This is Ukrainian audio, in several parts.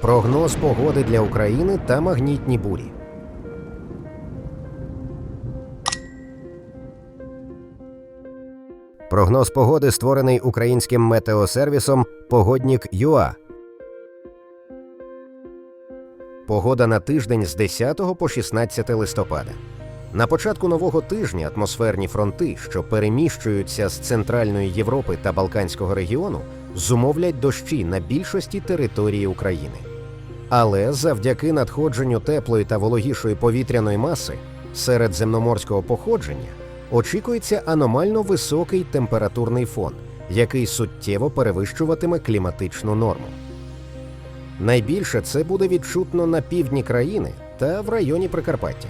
Прогноз погоди для України та магнітні бурі. Прогноз погоди створений українським метеосервісом Погоднік ЮА. Погода на тиждень з 10 по 16 листопада. На початку нового тижня атмосферні фронти, що переміщуються з Центральної Європи та Балканського регіону, зумовлять дощі на більшості території України. Але завдяки надходженню теплої та вологішої повітряної маси середземноморського походження очікується аномально високий температурний фон, який суттєво перевищуватиме кліматичну норму. Найбільше це буде відчутно на півдні країни та в районі Прикарпаття.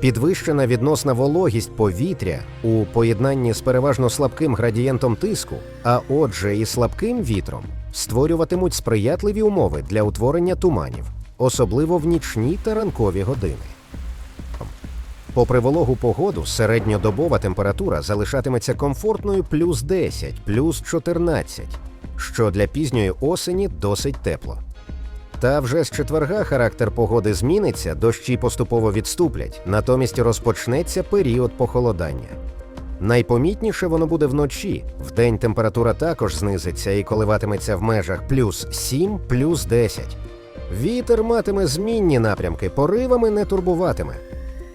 Підвищена відносна вологість повітря у поєднанні з переважно слабким градієнтом тиску, а отже, і слабким вітром, створюватимуть сприятливі умови для утворення туманів, особливо в нічні та ранкові години. Попри вологу погоду, середньодобова температура залишатиметься комфортною плюс 10, плюс 14, що для пізньої осені досить тепло. Та вже з четверга характер погоди зміниться, дощі поступово відступлять, натомість розпочнеться період похолодання. Найпомітніше воно буде вночі. Вдень температура також знизиться і коливатиметься в межах плюс 7, плюс 10. Вітер матиме змінні напрямки, поривами не турбуватиме.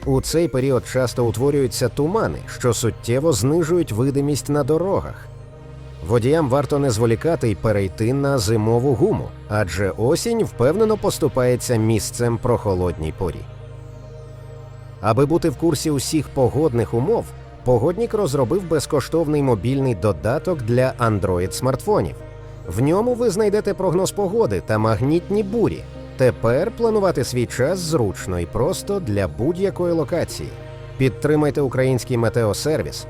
У цей період часто утворюються тумани, що суттєво знижують видимість на дорогах. Водіям варто не зволікати й перейти на зимову гуму, адже осінь впевнено поступається місцем прохолодній порі. Аби бути в курсі усіх погодних умов, погоднік розробив безкоштовний мобільний додаток для Android смартфонів. В ньому ви знайдете прогноз погоди та магнітні бурі. Тепер планувати свій час зручно і просто для будь-якої локації. Підтримайте український метеосервіс.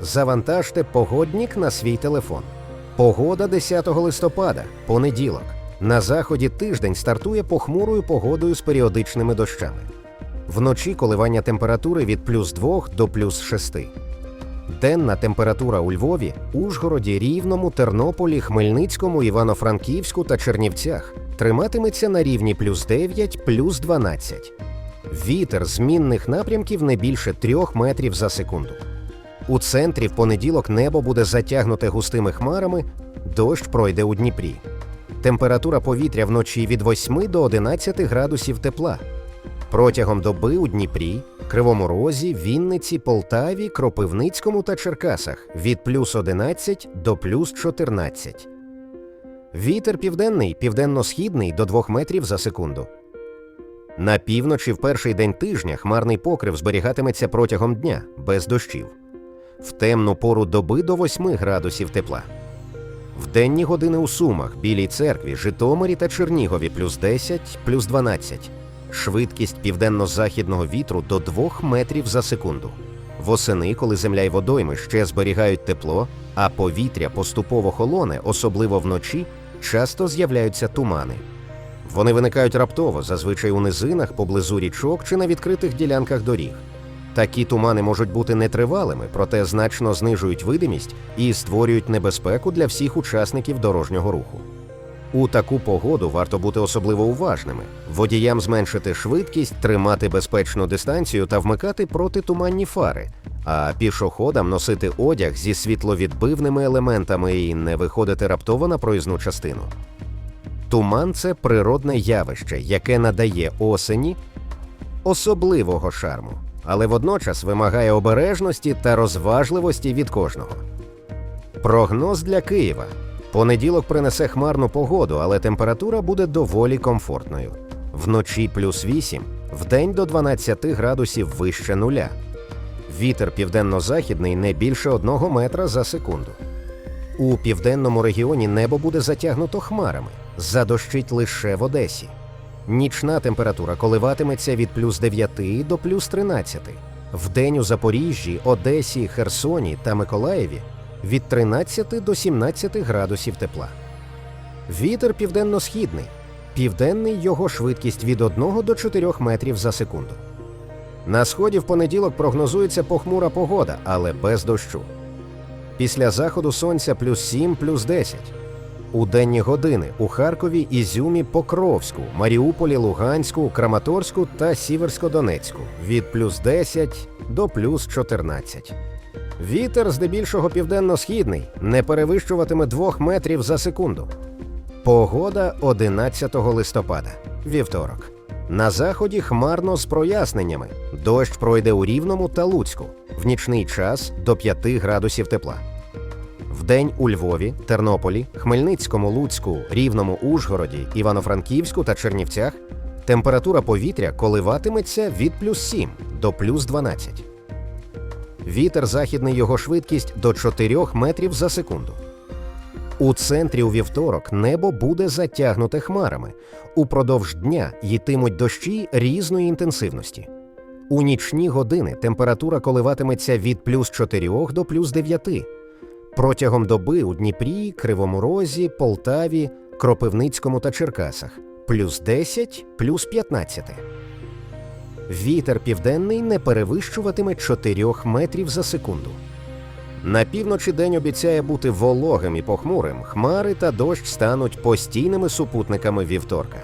Завантажте погоднік на свій телефон. Погода 10 листопада, понеділок. На заході тиждень стартує похмурою погодою з періодичними дощами. Вночі коливання температури від плюс 2 до плюс 6. Денна температура у Львові, Ужгороді, Рівному, Тернополі, Хмельницькому, Івано-Франківську та Чернівцях триматиметься на рівні плюс 9, плюс 12. Вітер змінних напрямків не більше 3 метрів за секунду. У центрі в понеділок небо буде затягнуте густими хмарами, дощ пройде у Дніпрі. Температура повітря вночі від 8 до 11 градусів тепла. Протягом доби у Дніпрі, Кривому Розі, Вінниці, Полтаві, Кропивницькому та Черкасах від плюс 11 до плюс 14. Вітер південний, південно-східний до 2 метрів за секунду. На півночі в перший день тижня хмарний покрив зберігатиметься протягом дня без дощів. В темну пору доби до 8 градусів тепла. В денні години у Сумах, Білій церкві, Житомирі та Чернігові плюс 10, плюс 12. Швидкість південно-західного вітру до 2 метрів за секунду. Восени, коли земля й водойми ще зберігають тепло, а повітря поступово холоне, особливо вночі, часто з'являються тумани. Вони виникають раптово, зазвичай у низинах, поблизу річок чи на відкритих ділянках доріг. Такі тумани можуть бути нетривалими, проте значно знижують видимість і створюють небезпеку для всіх учасників дорожнього руху. У таку погоду варто бути особливо уважними, водіям зменшити швидкість, тримати безпечну дистанцію та вмикати протитуманні фари, а пішоходам носити одяг зі світловідбивними елементами і не виходити раптово на проїзну частину. Туман це природне явище, яке надає осені особливого шарму, але водночас вимагає обережності та розважливості від кожного. Прогноз для Києва. Понеділок принесе хмарну погоду, але температура буде доволі комфортною. Вночі плюс 8, вдень до 12 градусів вище нуля. Вітер південно-західний не більше 1 метра за секунду. У південному регіоні небо буде затягнуто хмарами, задощить лише в Одесі. Нічна температура коливатиметься від плюс 9 до плюс 13. Вдень у Запоріжжі, Одесі, Херсоні та Миколаєві від 13 до 17 градусів тепла. Вітер південно-східний. Південний його швидкість від 1 до 4 метрів за секунду. На сході в понеділок прогнозується похмура погода, але без дощу. Після заходу сонця плюс 7, плюс 10. У денні години у Харкові, Ізюмі, Покровську, Маріуполі, Луганську, Краматорську та Сіверсько-Донецьку від плюс 10 до плюс 14. Вітер здебільшого південно-східний не перевищуватиме 2 метрів за секунду. Погода 11 листопада, вівторок. На заході хмарно з проясненнями. Дощ пройде у Рівному та Луцьку. В нічний час до 5 градусів тепла. Вдень у Львові, Тернополі, Хмельницькому, Луцьку, Рівному, Ужгороді, Івано-Франківську та Чернівцях температура повітря коливатиметься від плюс 7 до плюс 12. Вітер західний його швидкість до 4 метрів за секунду. У центрі у вівторок небо буде затягнуте хмарами. Упродовж дня йтимуть дощі різної інтенсивності. У нічні години температура коливатиметься від плюс 4 до плюс 9. Протягом доби у Дніпрі, Кривому Розі, Полтаві, Кропивницькому та Черкасах плюс 10, плюс 15. Вітер південний не перевищуватиме 4 метрів за секунду. На півночі день обіцяє бути вологим і похмурим. Хмари та дощ стануть постійними супутниками вівторка.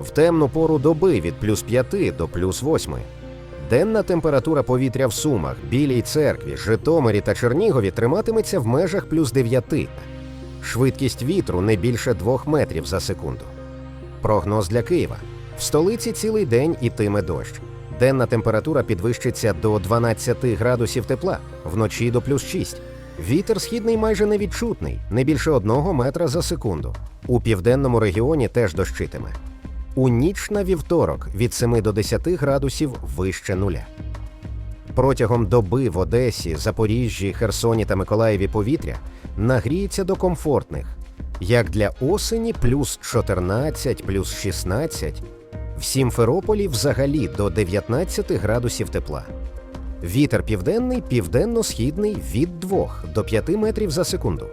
В темну пору доби від плюс 5 до плюс 8. Денна температура повітря в Сумах, Білій церкві, Житомирі та Чернігові триматиметься в межах плюс 9. Швидкість вітру не більше 2 метрів за секунду. Прогноз для Києва. В столиці цілий день ітиме дощ. Денна температура підвищиться до 12 градусів тепла, вночі до плюс 6. Вітер східний майже невідчутний, не більше 1 метра за секунду. У південному регіоні теж дощитиме. У ніч на вівторок від 7 до 10 градусів вище нуля. Протягом доби в Одесі, Запоріжжі, Херсоні та Миколаєві повітря нагріється до комфортних, як для осені плюс 14, плюс 16, в Сімферополі взагалі до 19 градусів тепла. Вітер південний, південно-східний від 2 до 5 метрів за секунду.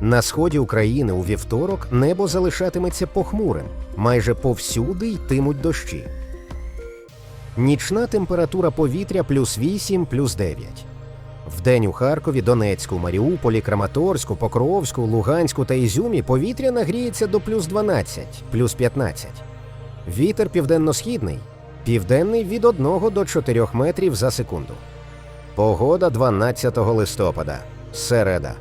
На сході України у вівторок небо залишатиметься похмурим, майже повсюди йтимуть дощі. Нічна температура повітря плюс 8, плюс 9. Вдень у Харкові, Донецьку, Маріуполі, Краматорську, Покровську, Луганську та Ізюмі повітря нагріється до плюс 12, плюс 15. Вітер південно-східний, південний від 1 до 4 метрів за секунду. Погода 12 листопада. Середа.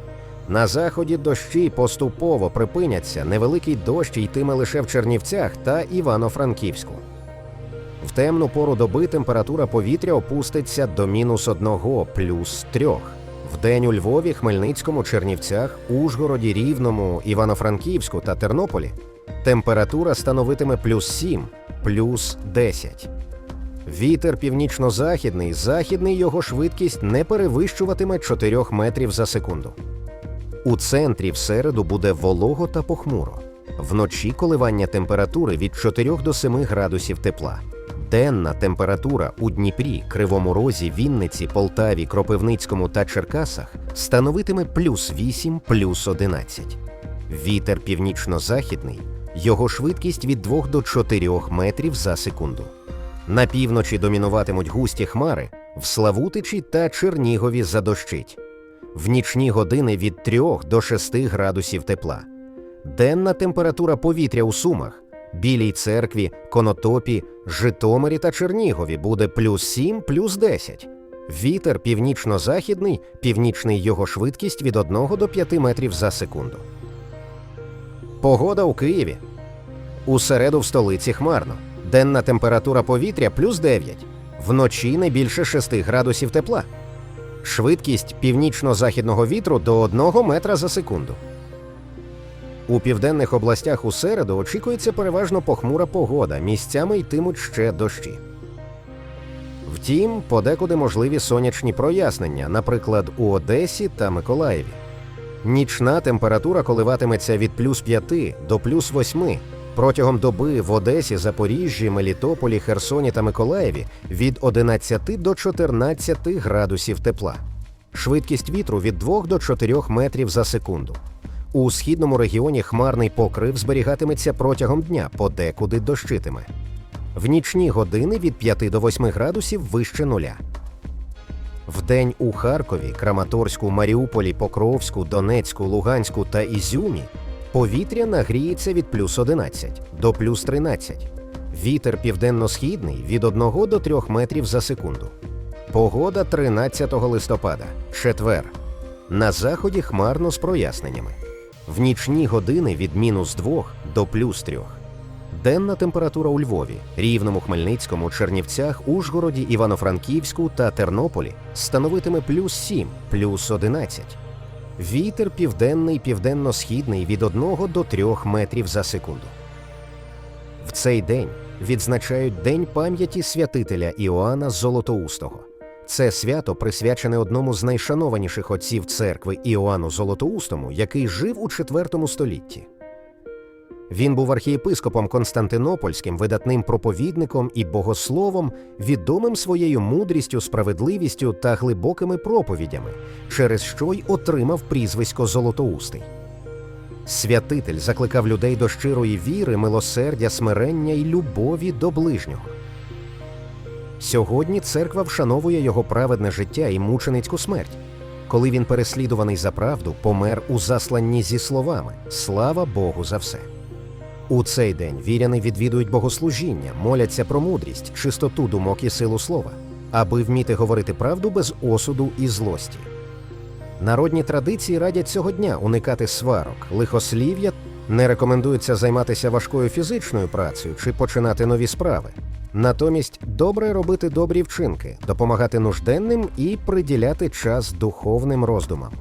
На заході дощі поступово припиняться. Невеликий дощ йтиме лише в Чернівцях та Івано-Франківську. В темну пору доби температура повітря опуститься до мінус 1 плюс 3. Вдень у Львові, Хмельницькому, Чернівцях, Ужгороді, Рівному, Івано-Франківську та Тернополі температура становитиме плюс 7, плюс 10. Вітер північно-західний, західний його швидкість не перевищуватиме 4 метрів за секунду. У центрі в середу буде волого та похмуро. Вночі коливання температури від 4 до 7 градусів тепла. Денна температура у Дніпрі, Кривому Розі, Вінниці, Полтаві, Кропивницькому та Черкасах становитиме плюс 8, плюс 11. Вітер північно-західний, його швидкість від 2 до 4 метрів за секунду. На півночі домінуватимуть густі хмари, в Славутичі та Чернігові задощить. В нічні години від 3 до 6 градусів тепла. Денна температура повітря у Сумах, Білій церкві, Конотопі, Житомирі та Чернігові буде плюс 7, плюс 10. Вітер північно-західний, північний його швидкість від 1 до 5 метрів за секунду. Погода у Києві. У середу в столиці хмарно. Денна температура повітря плюс 9. Вночі не більше 6 градусів тепла. Швидкість північно-західного вітру до 1 метра за секунду. У південних областях у середу очікується переважно похмура погода, місцями йтимуть ще дощі. Втім, подекуди можливі сонячні прояснення, наприклад, у Одесі та Миколаєві. Нічна температура коливатиметься від плюс 5 до плюс 8. Протягом доби в Одесі, Запоріжжі, Мелітополі, Херсоні та Миколаєві від 11 до 14 градусів тепла. Швидкість вітру від 2 до 4 метрів за секунду. У східному регіоні хмарний покрив зберігатиметься протягом дня, подекуди дощитиме. В нічні години від 5 до 8 градусів вище нуля. Вдень у Харкові, Краматорську, Маріуполі, Покровську, Донецьку, Луганську та Ізюмі повітря нагріється від плюс 11 до плюс 13. Вітер південно-східний від 1 до 3 метрів за секунду. Погода 13 листопада, четвер. На заході хмарно з проясненнями. В нічні години від мінус 2 до плюс 3. Денна температура у Львові, Рівному, Хмельницькому, Чернівцях, Ужгороді, Івано-Франківську та Тернополі становитиме плюс 7, плюс 11. Вітер південний південно-східний від 1 до 3 метрів за секунду. В цей день відзначають День пам'яті святителя Іоанна Золотоустого. Це свято присвячене одному з найшанованіших отців церкви Іоанну Золотоустому, який жив у IV столітті. Він був архієпископом Константинопольським, видатним проповідником і богословом, відомим своєю мудрістю, справедливістю та глибокими проповідями, через що й отримав прізвисько Золотоустий. Святитель закликав людей до щирої віри, милосердя, смирення і любові до ближнього. Сьогодні церква вшановує його праведне життя і мученицьку смерть. Коли він переслідуваний за правду, помер у засланні зі словами Слава Богу за все. У цей день віряни відвідують богослужіння, моляться про мудрість, чистоту думок і силу слова, аби вміти говорити правду без осуду і злості. Народні традиції радять цього дня уникати сварок, лихослів'я, не рекомендується займатися важкою фізичною працею чи починати нові справи. Натомість добре робити добрі вчинки, допомагати нужденним і приділяти час духовним роздумам.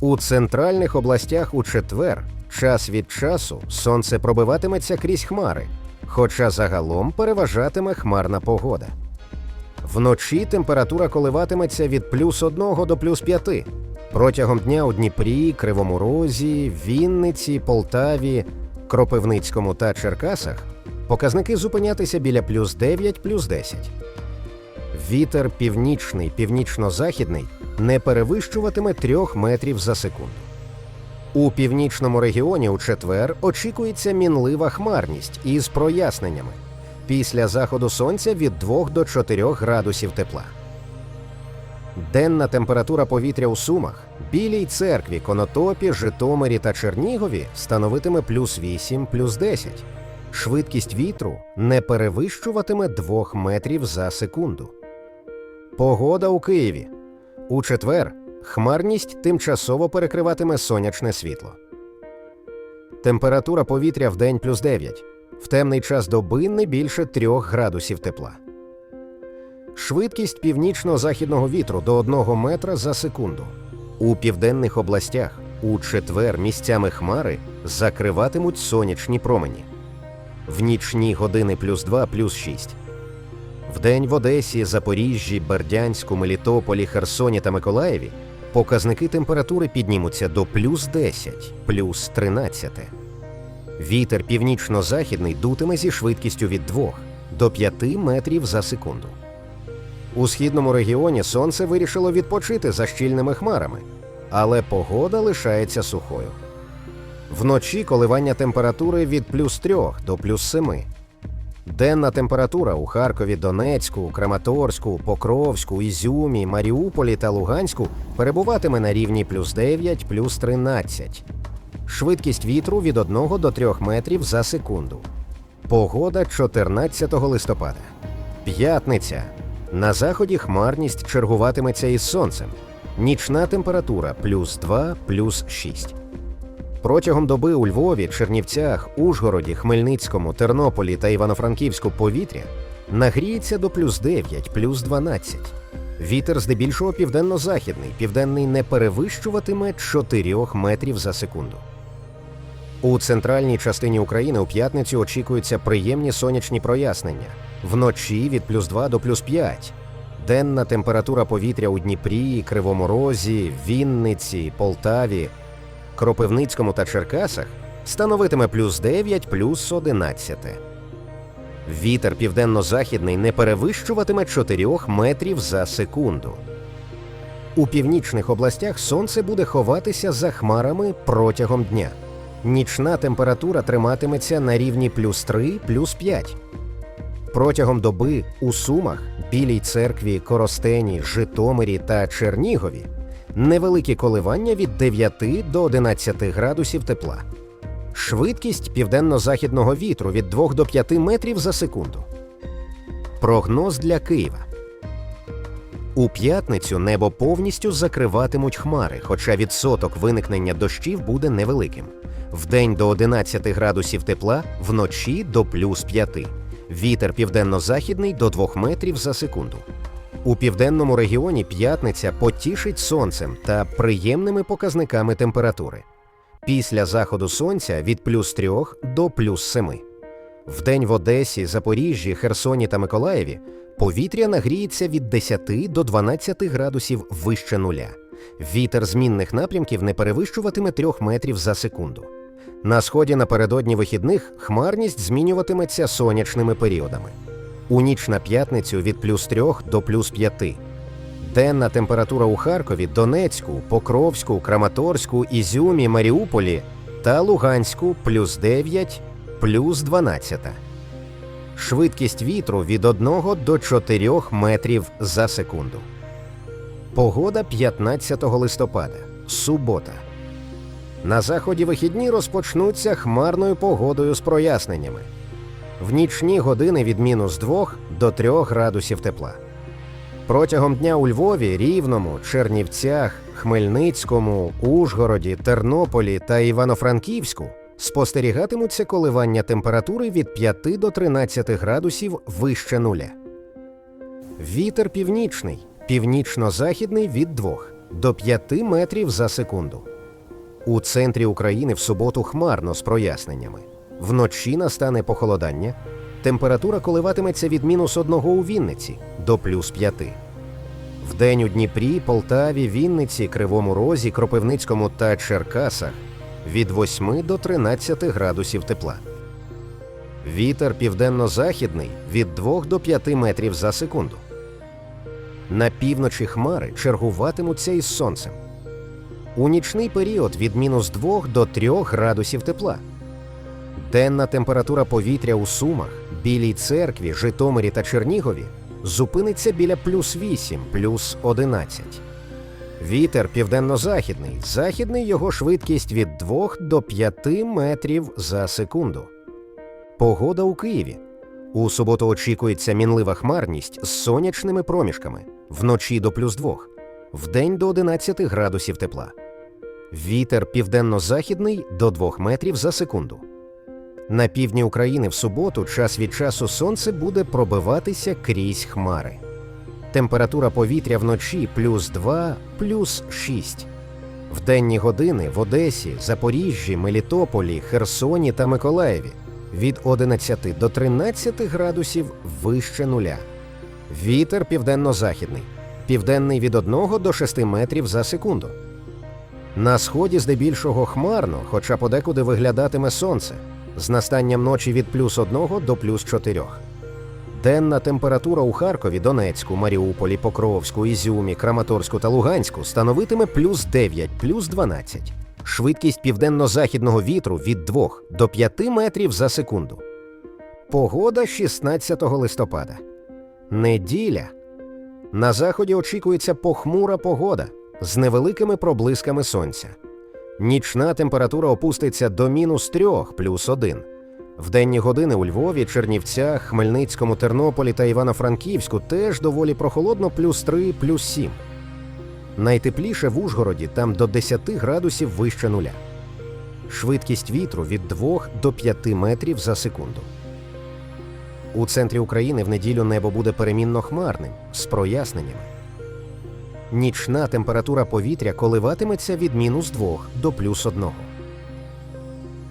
У центральних областях у четвер час від часу сонце пробиватиметься крізь хмари, хоча загалом переважатиме хмарна погода. Вночі температура коливатиметься від плюс 1 до плюс 5. Протягом дня у Дніпрі, Кривому Розі, Вінниці, Полтаві, Кропивницькому та Черкасах показники зупинятися біля плюс 9, плюс 10. Вітер північний, північно-західний не перевищуватиме 3 метрів за секунду. У північному регіоні у четвер очікується мінлива хмарність із проясненнями. Після заходу сонця від 2 до 4 градусів тепла. Денна температура повітря у Сумах, Білій церкві, Конотопі, Житомирі та Чернігові становитиме плюс 8, плюс 10. Швидкість вітру не перевищуватиме 2 метрів за секунду. Погода у Києві. У четвер хмарність тимчасово перекриватиме сонячне світло. Температура повітря в день плюс 9. В темний час доби не більше 3 градусів тепла. Швидкість північно-західного вітру до 1 метра за секунду. У південних областях у четвер місцями хмари закриватимуть сонячні промені. В нічні години плюс 2, плюс 6. Вдень в Одесі, Запоріжжі, Бердянську, Мелітополі, Херсоні та Миколаєві показники температури піднімуться до плюс 10, плюс 13. Вітер північно-західний дутиме зі швидкістю від 2 до 5 метрів за секунду. У східному регіоні сонце вирішило відпочити за щільними хмарами, але погода лишається сухою. Вночі коливання температури від плюс 3 до плюс 7. Денна температура у Харкові, Донецьку, Краматорську, Покровську, Ізюмі, Маріуполі та Луганську перебуватиме на рівні плюс 9, плюс 13. Швидкість вітру від 1 до 3 метрів за секунду. Погода 14 листопада. П'ятниця. На заході хмарність чергуватиметься із сонцем. Нічна температура плюс 2, плюс 6. Протягом доби у Львові, Чернівцях, Ужгороді, Хмельницькому, Тернополі та Івано-Франківську повітря нагріється до плюс 9, плюс 12. Вітер здебільшого південно-західний, південний не перевищуватиме 4 метрів за секунду. У центральній частині України у п'ятницю очікуються приємні сонячні прояснення. Вночі від плюс 2 до плюс 5. Денна температура повітря у Дніпрі, Кривому Розі, Вінниці, Полтаві, Кропивницькому та Черкасах становитиме плюс 9, плюс 11. Вітер південно-західний не перевищуватиме 4 метрів за секунду. У північних областях сонце буде ховатися за хмарами протягом дня. Нічна температура триматиметься на рівні плюс 3, плюс 5. Протягом доби у Сумах, Білій церкві, Коростені, Житомирі та Чернігові невеликі коливання від 9 до 11 градусів тепла. Швидкість південно-західного вітру від 2 до 5 метрів за секунду. Прогноз для Києва. У п'ятницю небо повністю закриватимуть хмари, хоча відсоток виникнення дощів буде невеликим. Вдень до 11 градусів тепла, вночі до плюс 5. Вітер південно-західний до 2 метрів за секунду. У південному регіоні п'ятниця потішить сонцем та приємними показниками температури. Після заходу сонця від плюс 3 до плюс 7. Вдень в Одесі, Запоріжжі, Херсоні та Миколаєві повітря нагріється від 10 до 12 градусів вище нуля. Вітер змінних напрямків не перевищуватиме 3 метрів за секунду. На сході напередодні вихідних хмарність змінюватиметься сонячними періодами. У ніч на п'ятницю від плюс 3 до плюс 5. Денна температура у Харкові, Донецьку, Покровську, Краматорську, Ізюмі, Маріуполі та Луганську плюс 9, плюс 12. Швидкість вітру від 1 до 4 метрів за секунду. Погода 15 листопада. Субота. На заході вихідні розпочнуться хмарною погодою з проясненнями. В нічні години від мінус 2 до 3 градусів тепла. Протягом дня у Львові, Рівному, Чернівцях, Хмельницькому, Ужгороді, Тернополі та Івано-Франківську спостерігатимуться коливання температури від 5 до 13 градусів вище нуля. Вітер північний, північно-західний від 2 до 5 метрів за секунду. У центрі України в суботу хмарно з проясненнями. Вночі настане похолодання. Температура коливатиметься від мінус 1 у Вінниці до плюс 5. Вдень у Дніпрі, Полтаві, Вінниці, Кривому Розі, Кропивницькому та Черкасах від 8 до 13 градусів тепла. Вітер південно-західний від 2 до 5 метрів за секунду. На півночі хмари чергуватимуться із сонцем. У нічний період від мінус 2 до 3 градусів тепла. Денна температура повітря у Сумах, Білій церкві, Житомирі та Чернігові зупиниться біля плюс 8, плюс 11. Вітер південно-західний. Західний його швидкість від 2 до 5 метрів за секунду. Погода у Києві. У суботу очікується мінлива хмарність з сонячними проміжками. Вночі до плюс 2. Вдень до 11 градусів тепла. Вітер південно-західний до 2 метрів за секунду. На півдні України в суботу час від часу сонце буде пробиватися крізь хмари. Температура повітря вночі плюс 2, плюс 6. В денні години в Одесі, Запоріжжі, Мелітополі, Херсоні та Миколаєві від 11 до 13 градусів вище нуля. Вітер південно-західний, південний від 1 до 6 метрів за секунду. На сході здебільшого хмарно, хоча подекуди виглядатиме сонце з настанням ночі від плюс 1 до плюс 4. Денна температура у Харкові, Донецьку, Маріуполі, Покровську, Ізюмі, Краматорську та Луганську становитиме плюс 9, плюс 12. Швидкість південно-західного вітру від 2 до 5 метрів за секунду. Погода 16 листопада. Неділя. На заході очікується похмура погода з невеликими проблисками сонця. Нічна температура опуститься до мінус 3 плюс 1. В денні години у Львові, Чернівцях, Хмельницькому, Тернополі та Івано-Франківську теж доволі прохолодно плюс 3 плюс 7. Найтепліше в Ужгороді там до 10 градусів вище нуля. Швидкість вітру від 2 до 5 метрів за секунду. У центрі України в неділю небо буде перемінно хмарним з проясненнями. Нічна температура повітря коливатиметься від мінус 2 до плюс 1.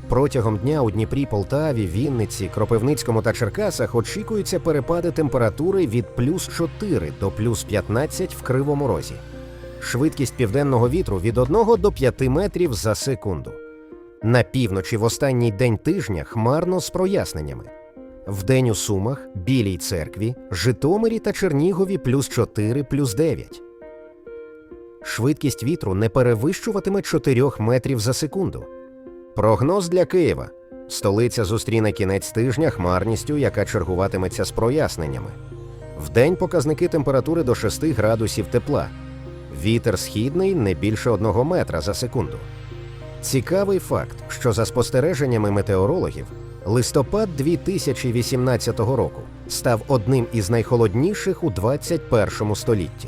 Протягом дня у Дніпрі, Полтаві, Вінниці, Кропивницькому та Черкасах очікуються перепади температури від плюс 4 до плюс 15 в Кривому Розі. Швидкість південного вітру від 1 до 5 метрів за секунду. На півночі в останній день тижня хмарно з проясненнями. Вдень у Сумах, Білій церкві, Житомирі та Чернігові плюс 4 плюс 9. Швидкість вітру не перевищуватиме 4 метрів за секунду. Прогноз для Києва. столиця зустріне кінець тижня хмарністю, яка чергуватиметься з проясненнями. Вдень показники температури до 6 градусів тепла. Вітер східний не більше 1 метра за секунду. Цікавий факт, що за спостереженнями метеорологів, листопад 2018 року став одним із найхолодніших у 21 столітті.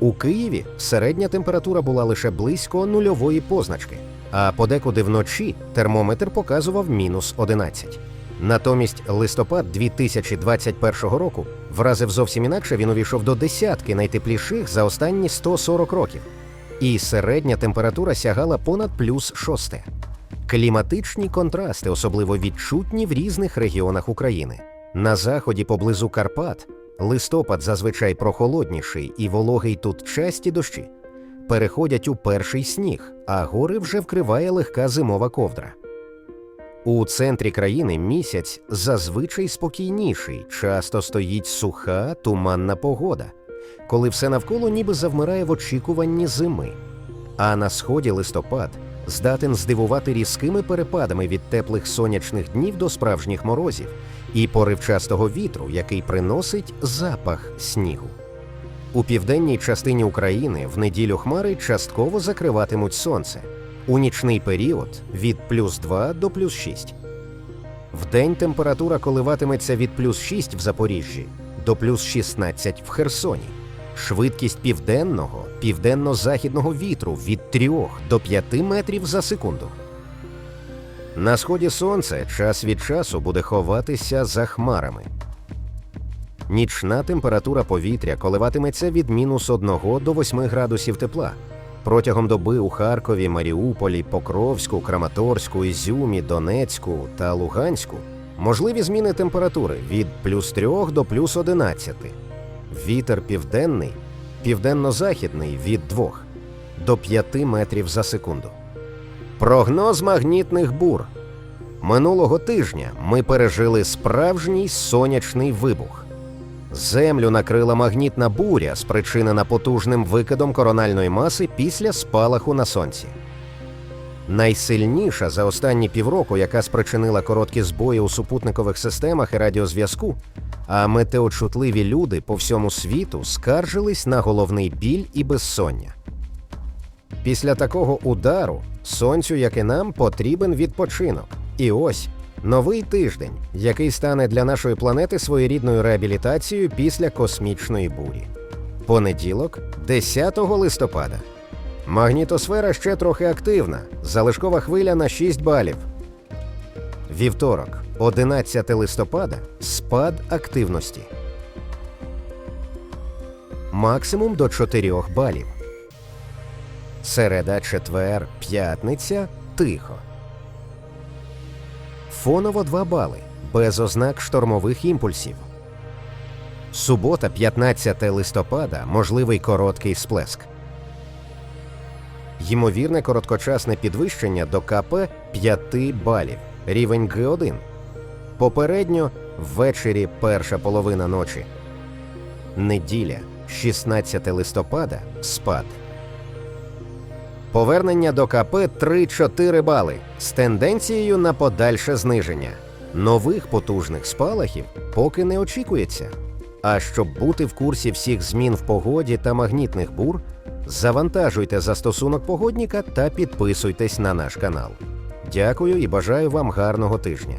У Києві середня температура була лише близько нульової позначки, а подекуди вночі термометр показував мінус 11. Натомість листопад 2021 року вразив зовсім інакше він увійшов до десятки найтепліших за останні 140 років. І середня температура сягала понад плюс шосте. Кліматичні контрасти особливо відчутні в різних регіонах України. На заході поблизу Карпат листопад зазвичай прохолодніший і вологий тут часті дощі. Переходять у перший сніг, а гори вже вкриває легка зимова ковдра. У центрі країни місяць зазвичай спокійніший, часто стоїть суха, туманна погода, коли все навколо ніби завмирає в очікуванні зими. А на сході листопад здатен здивувати різкими перепадами від теплих сонячних днів до справжніх морозів і поривчастого вітру, який приносить запах снігу. У південній частині України в неділю хмари частково закриватимуть сонце. У нічний період від плюс 2 до плюс 6. Вдень температура коливатиметься від плюс 6 в Запоріжжі до плюс 16 в Херсоні. Швидкість південного, південно-західного вітру від 3 до 5 метрів за секунду. На сході сонце час від часу буде ховатися за хмарами. Нічна температура повітря коливатиметься від мінус 1 до 8 градусів тепла. Протягом доби у Харкові, Маріуполі, Покровську, Краматорську, Ізюмі, Донецьку та Луганську можливі зміни температури від плюс 3 до плюс 11. Вітер південний, південно-західний від 2 до 5 метрів за секунду. Прогноз магнітних бур. Минулого тижня ми пережили справжній сонячний вибух. Землю накрила магнітна буря, спричинена потужним викидом корональної маси після спалаху на сонці. Найсильніша за останні півроку, яка спричинила короткі збої у супутникових системах і радіозв'язку, а метеочутливі люди по всьому світу скаржились на головний біль і безсоння. Після такого удару сонцю, як і нам, потрібен відпочинок. І ось новий тиждень, який стане для нашої планети своєрідною реабілітацією після космічної бурі. Понеділок, 10 листопада. Магнітосфера ще трохи активна. Залишкова хвиля на 6 балів. Вівторок, 11 листопада. Спад активності. Максимум до 4 балів. Середа, четвер, п'ятниця тихо. Фоново 2 бали. Без ознак штормових імпульсів. Субота, 15 листопада. Можливий короткий сплеск. Ймовірне короткочасне підвищення до КП 5 балів. Рівень Г1. Попередньо ввечері перша половина ночі. Неділя, 16 листопада. Спад. Повернення до КП 3-4 бали з тенденцією на подальше зниження. Нових потужних спалахів поки не очікується. А щоб бути в курсі всіх змін в погоді та магнітних бур, завантажуйте застосунок погодніка та підписуйтесь на наш канал. Дякую і бажаю вам гарного тижня.